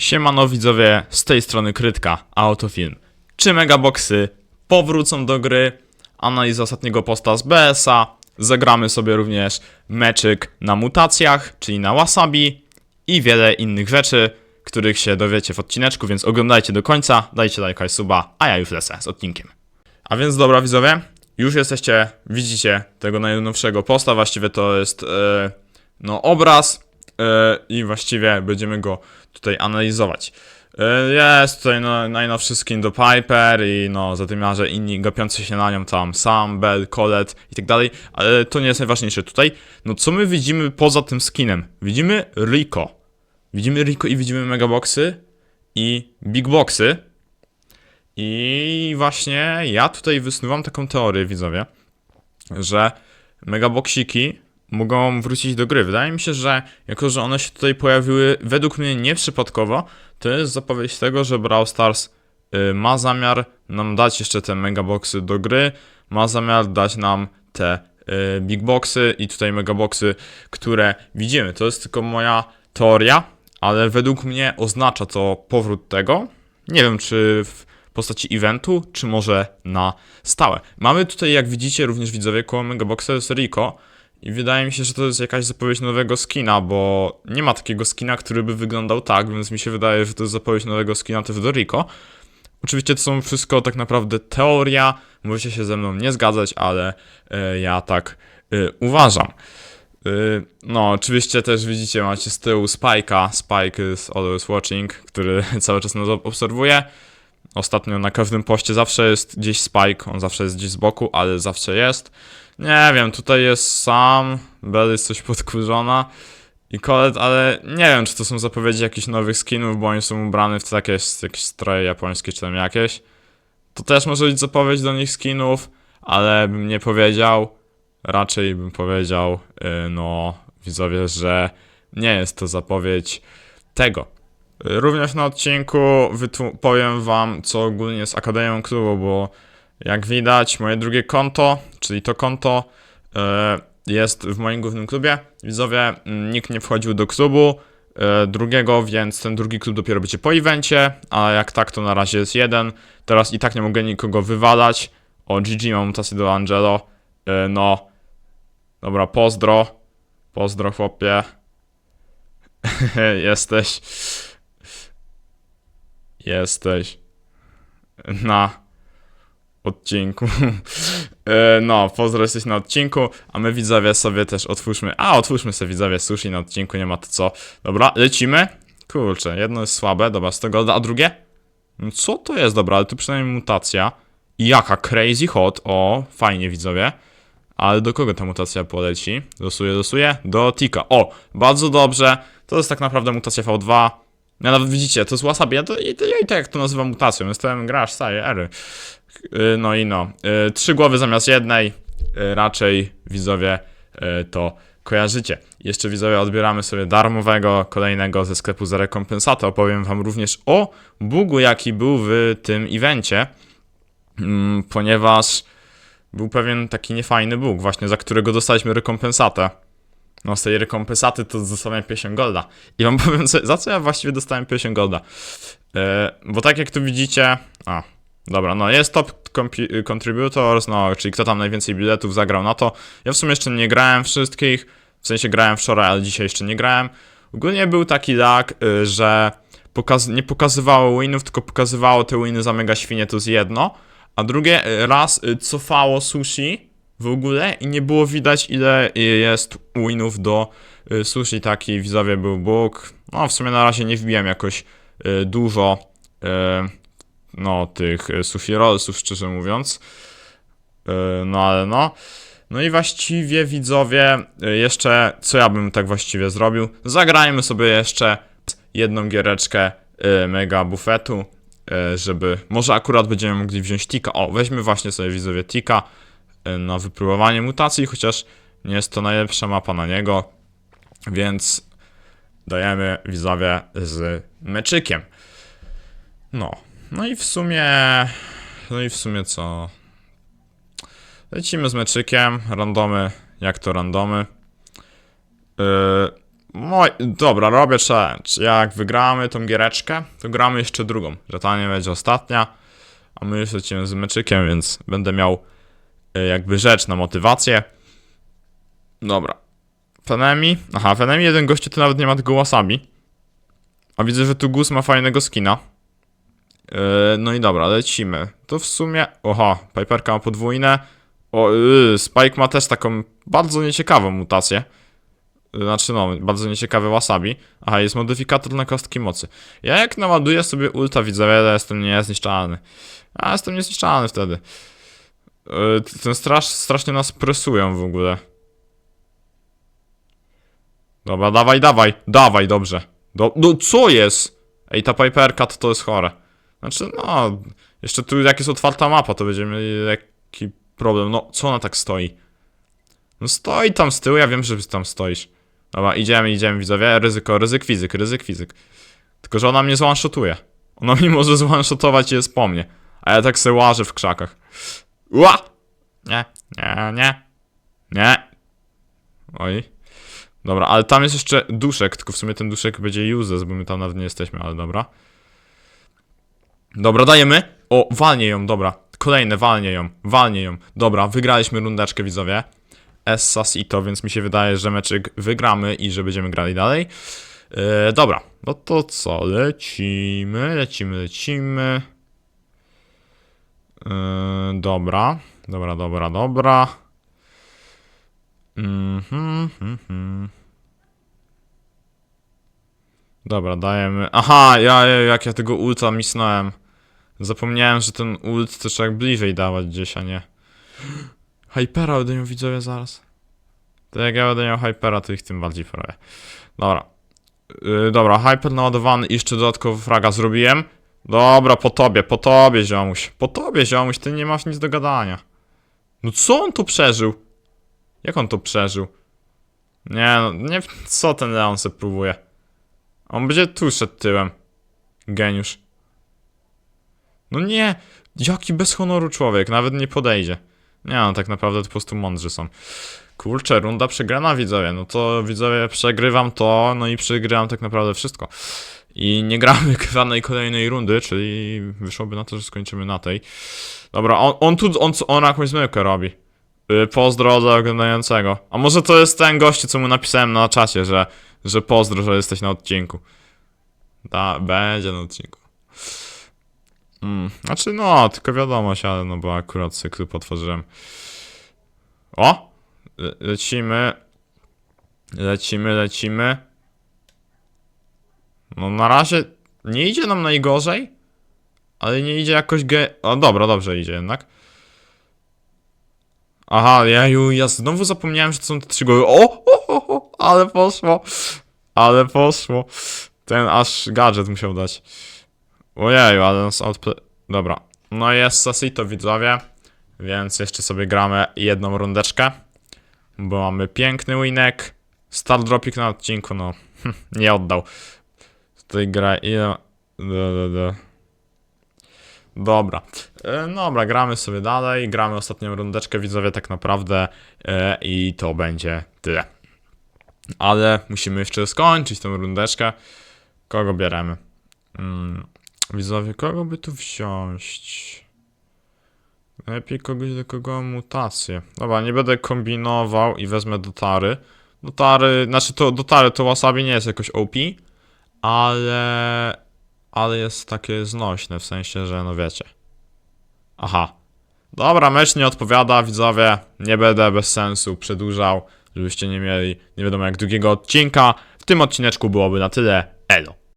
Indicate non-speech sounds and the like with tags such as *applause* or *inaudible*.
Siemano widzowie, z tej strony Krytka, a oto film. Czy megaboxy powrócą do gry? Analiza ostatniego posta z BS-a. Zagramy sobie również meczyk na mutacjach, czyli na wasabi i wiele innych rzeczy, których się dowiecie w odcineczku, więc oglądajcie do końca, dajcie lajka i suba, a ja już lecę z odcinkiem. A więc dobra widzowie, już jesteście, widzicie tego najnowszego posta, właściwie to jest e, no obraz i właściwie będziemy go tutaj analizować. E, Jest tutaj no, najnowszy skin do Piper i no zadymiarze inni gapiący się na nią tam Sam, Bell, Colette i tak dalej, ale to nie jest najważniejsze tutaj. No co my widzimy poza tym skinem? Widzimy Rico. Widzimy Rico i widzimy Megaboxy i Big Boxy. I właśnie ja tutaj wysnuwam taką teorię, widzowie, że megaboksiki mogą wrócić do gry. Wydaje mi się, że jako, że one się tutaj pojawiły według mnie nieprzypadkowo, to jest zapowiedź tego, że Brawl Stars y, ma zamiar nam dać jeszcze te megaboxy do gry, ma zamiar dać nam te y, big boxy i tutaj megaboxy, które widzimy. To jest tylko moja teoria, ale według mnie oznacza to powrót tego. Nie wiem, czy w postaci eventu, czy może na stałe. Mamy tutaj, jak widzicie, również widzowie koło Megaboxa jest Rico i wydaje mi się, że to jest jakaś zapowiedź nowego skina, bo nie ma takiego skina, który by wyglądał tak, więc mi się wydaje, że to jest zapowiedź nowego skina też do Rico. Oczywiście to są wszystko tak naprawdę teoria, możecie się ze mną nie zgadzać, ale e, ja tak e, uważam. E, no, oczywiście też widzicie, macie z tyłu Spike'a, Spike is always watching, który *laughs* cały czas nas obserwuje. Ostatnio na każdym poście zawsze jest gdzieś Spike, on zawsze jest gdzieś z boku, ale zawsze jest. Nie wiem, tutaj jest Sam, Bell jest coś podkurzona i Colette, ale nie wiem, czy to są zapowiedzi jakichś nowych skinów, bo oni są ubrani w takie jakieś stroje japońskie, czy tam jakieś. To też może być zapowiedź do nich skinów, ale bym nie powiedział. Raczej bym powiedział, yy, no, widzowie, że nie jest to zapowiedź tego. Również na odcinku powiem wam, co ogólnie z Akademią Klubu, bo jak widać, moje drugie konto, czyli to konto, e, jest w moim głównym klubie. Widzowie, m, nikt nie wchodził do klubu e, drugiego, więc ten drugi klub dopiero będzie po evencie, a jak tak, to na razie jest jeden. Teraz i tak nie mogę nikogo wywalać. O, GG mam mutację do Angelo. E, no, dobra, pozdro. Pozdro, chłopie. *laughs* Jesteś jesteś na odcinku. *laughs* E, no, pozdro jesteś na odcinku, a my widzowie sobie też otwórzmy. A, otwórzmy sobie widzowie sushi na odcinku, nie ma to co. Dobra, lecimy. Kurczę, jedno jest słabe, dobra, z tego, a drugie? No co to jest, dobra, ale tu przynajmniej mutacja. Jaka crazy hot, o, fajnie widzowie. Ale do kogo ta mutacja poleci? Losuję, losuję? Do Tika. O, bardzo dobrze. To jest tak naprawdę mutacja V2. Ja nawet widzicie, to jest wasabi, ja, to, ja, ja i tak to nazywam mutacją, jestem gracz starej ery. Yy, No i no, yy, trzy głowy zamiast jednej, yy, raczej widzowie to kojarzycie. Jeszcze widzowie odbieramy sobie darmowego, kolejnego ze sklepu za rekompensatę. Opowiem wam również o bugu, jaki był w tym evencie, mm, ponieważ był pewien taki niefajny bóg, właśnie za którego dostaliśmy rekompensatę. No z tej rekompensaty to dostałem 50 golda. I wam *laughs* powiem, co, za co ja właściwie dostałem 50 golda. E, bo tak jak tu widzicie... A, dobra, no jest top contributors, no, czyli kto tam najwięcej biletów zagrał na to. Ja w sumie jeszcze nie grałem wszystkich, w sensie grałem wczoraj, ale dzisiaj jeszcze nie grałem. Ogólnie był taki lag, y, że pokaz- nie pokazywało winów, tylko pokazywało te winy za mega świnie, to jest jedno. A drugie, y, raz y, cofało sushi w ogóle i nie było widać ile y, jest winów do y, sushi, taki widzowie był bóg. No w sumie na razie nie wbiłem jakoś y, dużo no tych sushi rollsów, szczerze mówiąc. No ale no. No i właściwie widzowie, jeszcze co ja bym tak właściwie zrobił? Zagrajmy sobie jeszcze jedną giereczkę mega bufetu, żeby może akurat będziemy mogli wziąć tika. O, weźmy właśnie sobie widzowie tika na wypróbowanie mutacji, chociaż nie jest to najlepsza mapa na niego, więc dajemy widzowie z meczykiem. No, no i w sumie, no i w sumie co? Lecimy z meczykiem, randomy, jak to randomy. Yy, Moj, dobra, robię challenge. Jak wygramy tą giereczkę, to gramy jeszcze drugą, że ta nie będzie ostatnia. A my już lecimy z meczykiem, więc będę miał y, jakby rzecz na motywację. Dobra. Fenemi. Aha, Fenemi jeden gościu to nawet nie ma tego wasabi. A widzę, że tu Gus ma fajnego skina. Yy, no i dobra, lecimy. To w sumie... Oha, Piperka ma podwójne. O, yy, Spike ma też taką bardzo nieciekawą mutację. Yy, Znaczy no, bardzo nieciekawe wasabi. Aha, jest modyfikator na kostki mocy. Ja jak naładuję sobie ulta, widzę, ja jestem niezniszczalny. Ja jestem niezniszczalny wtedy. Yy, ten strasz, strasznie nas presują w ogóle. Dobra, dawaj, dawaj, dawaj, dobrze. Do, no co jest? Ej, ta Piperka to, to jest chore. Znaczy, no, jeszcze tu jak jest otwarta mapa, to będziemy mieli problem. No, co ona tak stoi? No stoi tam z tyłu, ja wiem, że tam stoisz. Dobra, idziemy, idziemy, widzowie. Ryzyko, ryzyk fizyk, ryzyk fizyk. Tylko, że ona mnie zwanshotuje. Ona mnie może zwanshotować i jest po mnie. A ja tak se łażę w krzakach. Ła! Nie, nie, nie. Nie. Oj. Dobra, ale tam jest jeszcze duszek, tylko w sumie ten duszek będzie useless, bo my tam nawet nie jesteśmy, ale dobra. Dobra, dajemy. O, walnie ją, dobra. Kolejne, walnie ją, walnie ją. Dobra, wygraliśmy rundeczkę, widzowie. Essas i to, więc mi się wydaje, że meczyk wygramy i że będziemy grali dalej. Yy, dobra, no to co? Lecimy, lecimy, lecimy. Yy, dobra, dobra, dobra, dobra. Mhm, mhm. Dobra, dajemy. Aha, ja, ja, jak ja tego ulta misnąłem. Zapomniałem, że ten ult to trzeba bliżej dawać gdzieś, a nie. Hypera będę miał widzowie zaraz. To jak ja będę miał Hypera, to ich tym bardziej prawie. Dobra. Yy, dobra, Hyper naładowany i jeszcze dodatkowo fraga zrobiłem. Dobra, po tobie, po tobie, ziomuś. Po tobie, ziomuś, ty nie masz nic do gadania. No co on tu przeżył? Jak on to przeżył? Nie no, nie, co ten Leon se próbuje? On będzie tu szedł tyłem. Geniusz. No nie, jaki bez honoru człowiek, nawet nie podejdzie. Nie no, tak naprawdę to po prostu mądrzy są. Kurczę, runda przegrana widzowie, no to widzowie przegrywam to, no i przegrywam tak naprawdę wszystko. I nie gramy *laughs* żadnej kolejnej rundy, czyli wyszłoby na to, że skończymy na tej. Dobra, on, on tu, on, on jakąś zmyłkę robi. Y, Pozdro dla oglądającego. A może to jest ten gościu, co mu napisałem na czacie, że, że pozdro, że jesteś na odcinku. Da, będzie na odcinku. Mm, znaczy no, tylko wiadomość, ale no bo akurat cyklu potworzyłem. O! Le lecimy. Lecimy, lecimy. No na razie nie idzie nam najgorzej, ale nie idzie jakoś ge... O dobra, dobrze idzie jednak. Aha, ja, ja znowu zapomniałem, że to są te trzy głowy. O, o, o, o, ale poszło. Ale poszło. Ten aż gadżet musiał dać. Ojeju, ale nas outplay... Dobra. No jest Sasito, widzowie. Więc jeszcze sobie gramy jedną rundeczkę. Bo mamy piękny winek. Star Dropik na odcinku, no. *laughs* nie oddał. Tutaj gra ile... Dobra. E, dobra, gramy sobie dalej. Gramy ostatnią rundeczkę, widzowie, tak naprawdę. E, I to będzie tyle. Ale musimy jeszcze skończyć tą rundeczkę. Kogo bierzemy? Mm, widzowie, kogo by tu wziąć? Lepiej kogoś, do kogo mutację. Dobra, nie będę kombinował i wezmę dotary. Dotary, znaczy to dotary to wasabi nie jest jakoś OP, ale ale jest takie znośne, w sensie, że no wiecie. Aha. Dobra, mecz nie odpowiada, widzowie. Nie będę bez sensu przedłużał, żebyście nie mieli nie wiadomo jak długiego odcinka. W tym odcineczku byłoby na tyle. Elo.